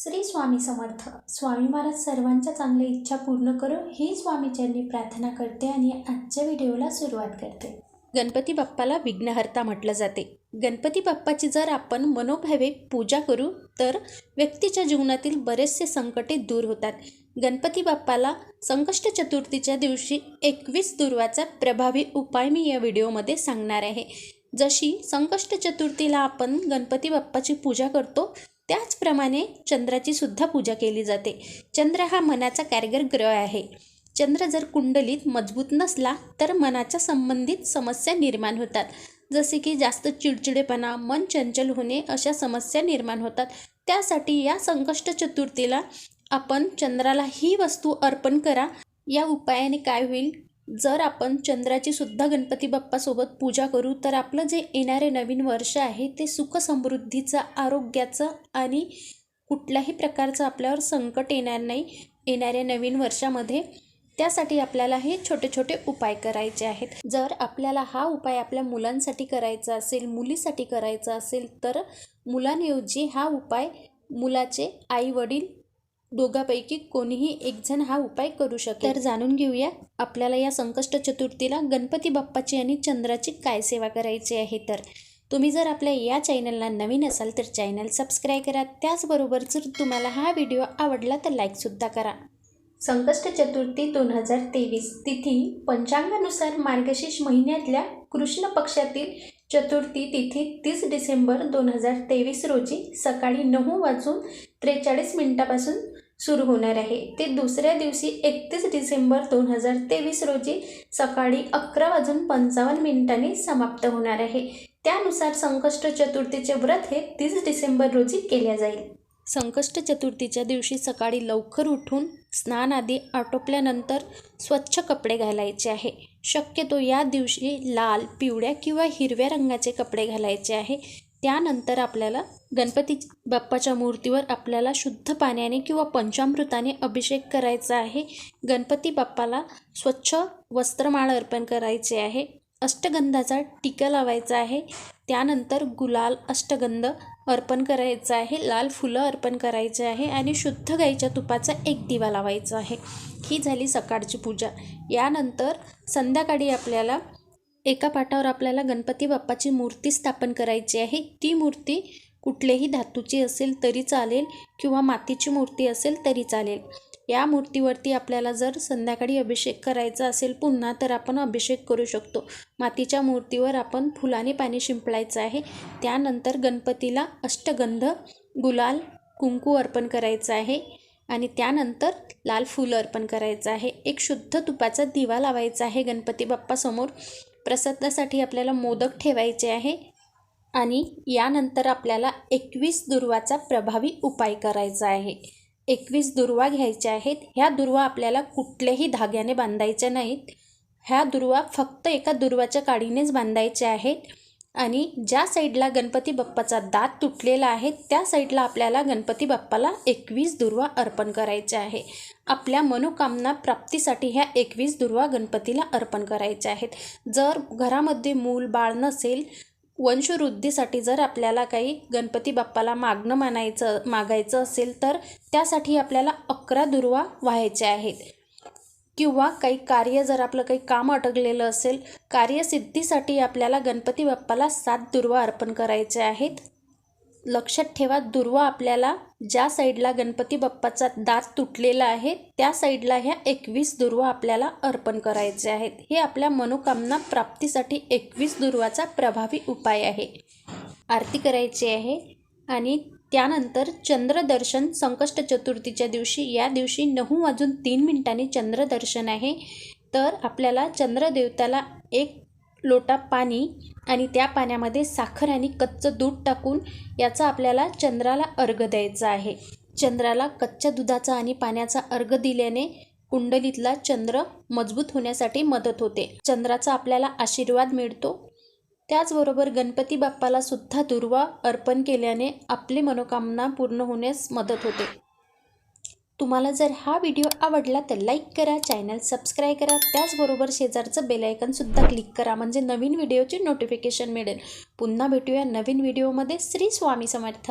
श्री स्वामी समर्थ. स्वामी महाराज सर्वांच्या चांगल्या इच्छा पूर्ण करो ही स्वामीचरणी प्रार्थना करते आणि आजच्या व्हिडिओला सुरुवात करते. गणपती बाप्पाला विघ्नहर्ता म्हटलं जाते. गणपती बाप्पाची जर आपण मनोभावे पूजा करू तर व्यक्तीच्या जीवनातील बरेचसे संकटे दूर होतात. गणपती बाप्पाला संकष्ट चतुर्थीच्या दिवशी एकवीस दुर्वाचा प्रभावी उपाय मी या व्हिडिओमध्ये सांगणार आहे. जशी संकष्ट चतुर्थीला आपण गणपती बाप्पाची पूजा करतो त्याचप्रमाणे चंद्राची सुद्धा पूजा केली जाते. चंद्र हा मनाचा कारगर ग्रह आहे. चंद्र जर कुंडलीत मजबूत नसला तर मनाच्या संबंधित समस्या निर्माण होतात. जसे की जास्त चिडचिडेपणा मन चंचल होणे अशा समस्या निर्माण होतात. त्यासाठी या संकष्ट चतुर्थीला आपण चंद्राला ही वस्तू अर्पण करा. या उपायाने काय होईल? जर आपण चंद्राची सुद्धा गणपती बाप्पासोबत पूजा करू तर आपलं जे येणारे नवीन वर्ष आहे ते सुख समृद्धीचं आरोग्याचं आणि कुठल्याही प्रकारचं आपल्यावर संकट येणार नाही येणाऱ्या नवीन वर्षामध्ये. त्यासाठी आपल्याला हे छोटे छोटे उपाय करायचे आहेत. जर आपल्याला हा उपाय आपल्या मुलांसाठी करायचा असेल मुलीसाठी करायचा असेल तर मुलांऐवजी हा उपाय मुलाचे आई वडील दोघापैकी कोणीही एकजण हा उपाय करू शकेल. तर जाणून घेऊया आपल्याला या संकष्ट चतुर्थीला गणपती बाप्पाची आणि चंद्राची काय सेवा करायची आहे तर? तुम्ही जर आपल्या या चॅनलला नवीन असाल तर चॅनल सबस्क्राईब करा. त्याचबरोबर जर तुम्हाला हा व्हिडिओ आवडला तर लाईकसुद्धा करा. संकष्ट चतुर्थी दोन हजार तेवीस तिथी पंचांगानुसार मार्गशीर्ष महिन्यातल्या कृष्ण पक्षातील चतुर्थी तिथी तीस डिसेंबर दोन हजार तेवीस रोजी सकाळी नऊ वाजून त्रेचाळीस मिनिटापासून सुरू होणार आहे. ते दुसऱ्या दिवशी एकतीस डिसेंबर दोन हजार तेवीस रोजी सकाळी अकरा वाजून पंचावन्न मिनिटांनी समाप्त होणार आहे. त्यानुसार संकष्ट चतुर्थीचे व्रत हे तीस डिसेंबर रोजी केले जाईल. संकष्ट चतुर्थीच्या दिवशी सकाळी लवकर उठून स्नान आदी आटोपल्यानंतर स्वच्छ कपडे घालायचे आहे. शक्यतो या दिवशी लाल पिवळ्या किंवा हिरव्या रंगाचे कपडे घालायचे आहे. त्यानंतर आपल्याला गणपती बाप्पाच्या मूर्तीवर आपल्याला शुद्ध पाण्याने किंवा पंचामृताने अभिषेक करायचा आहे. गणपती बाप्पाला स्वच्छ वस्त्रमाळ अर्पण करायचे आहे. अष्टगंधाचा टिका लावायचा आहे. त्यानंतर गुलाल अष्टगंध अर्पण करायचं आहे. लाल फुलं अर्पण करायचे आहे आणि शुद्ध गाईच्या तुपाचा एक दिवा लावायचा आहे. ही झाली सकाळची पूजा. यानंतर संध्याकाळी आपल्याला एका पाटावर आपल्याला गणपती बाप्पाची मूर्ती स्थापन करायची आहे. ती मूर्ती कुठलेही धातूची असेल तरी चालेल किंवा मातीची मूर्ती असेल तरी चालेल. या मूर्तीवरती आपल्याला जर संध्याकाळी अभिषेक करायचा असेल पुन्हा तर आपण अभिषेक करू शकतो. मातीच्या मूर्तीवर आपण फुलाने पाणी शिंपडायचं आहे. त्यानंतर गणपतीला अष्टगंध गुलाल कुंकू अर्पण करायचं आहे आणि त्यानंतर लाल फूल अर्पण करायचं आहे. एक शुद्ध तुपाचा दिवा लावायचा आहे गणपती बाप्पासमोर. प्रसादासाठी आपल्याला मोदक ठेवायचे आहे आणि यानंतर आपल्याला एकवीस दुर्वाचा प्रभावी उपाय करायचा आहे. एकवीस दुर्वा घ्यायच्या आहेत. ह्या दुर्वा आपल्याला कुठल्याही धाग्याने बांधायच्या नाहीत. ह्या दुर्वा फक्त एका दुर्वाच्या काडीनेच बांधायच्या आहेत. आणि ज्या साईडला गणपती बाप्पाचा दात तुटलेला आहे त्या साईडला आपल्याला गणपती बाप्पाला एकवीस दुर्वा अर्पण करायचे आहे. आपल्या मनोकामना प्राप्तीसाठी ह्या एकवीस दुर्वा गणपतीला अर्पण करायच्या आहेत. जर घरामध्ये मूल बाळ नसेल वंशवृद्धीसाठी जर आपल्याला काही गणपती बाप्पाला मागणं मानायचं मागायचं असेल तर त्यासाठी आपल्याला अकरा दुर्वा व्हायचे आहेत. किंवा काही कार्य जर आपलं काही काम अटकलेलं असेल कार्यसिद्धीसाठी आपल्याला गणपती बाप्पाला सात दुर्वा अर्पण करायचे आहेत. लक्षात ठेवा दुर्वा आपल्याला ज्या साईडला गणपती बाप्पाचा दात तुटलेला आहे त्या साईडला ह्या एकवीस दुर्वा आपल्याला अर्पण करायचे आहेत. हे आपल्या मनोकामना प्राप्तीसाठी एकवीस दुर्वाचा प्रभावी उपाय आहे. आरती करायची आहे आणि त्यानंतर चंद्रदर्शन संकष्ट चतुर्थीच्या दिवशी या दिवशी नऊ वाजून तीन मिनिटांनी चंद्रदर्शन आहे. तर आपल्याला चंद्रदेवताला एक लोटा पाणी आणि त्या पाण्यामध्ये साखर आणि कच्चं दूध टाकून याचा आपल्याला चंद्राला अर्घ द्यायचा आहे. चंद्राला कच्च्या दुधाचा आणि पाण्याचा अर्घ दिल्याने कुंडलीतला चंद्र मजबूत होण्यासाठी मदत होते. चंद्राचा आपल्याला आशीर्वाद मिळतो. त्याचबरोबर गणपती बाप्पाला सुद्धा दुर्वा अर्पण केल्याने आपली मनोकामना पूर्ण होण्यास मदत होते. तुम्हाला जर हा व्हिडिओ आवडला तर लाईक करा चॅनल सबस्क्राईब करा. त्याचबरोबर शेजारचं बेलायकनसुद्धा क्लिक करा म्हणजे नवीन व्हिडिओचे नोटिफिकेशन मिळेल. पुन्हा भेटूया नवीन व्हिडिओमध्ये. श्री स्वामी समर्थ.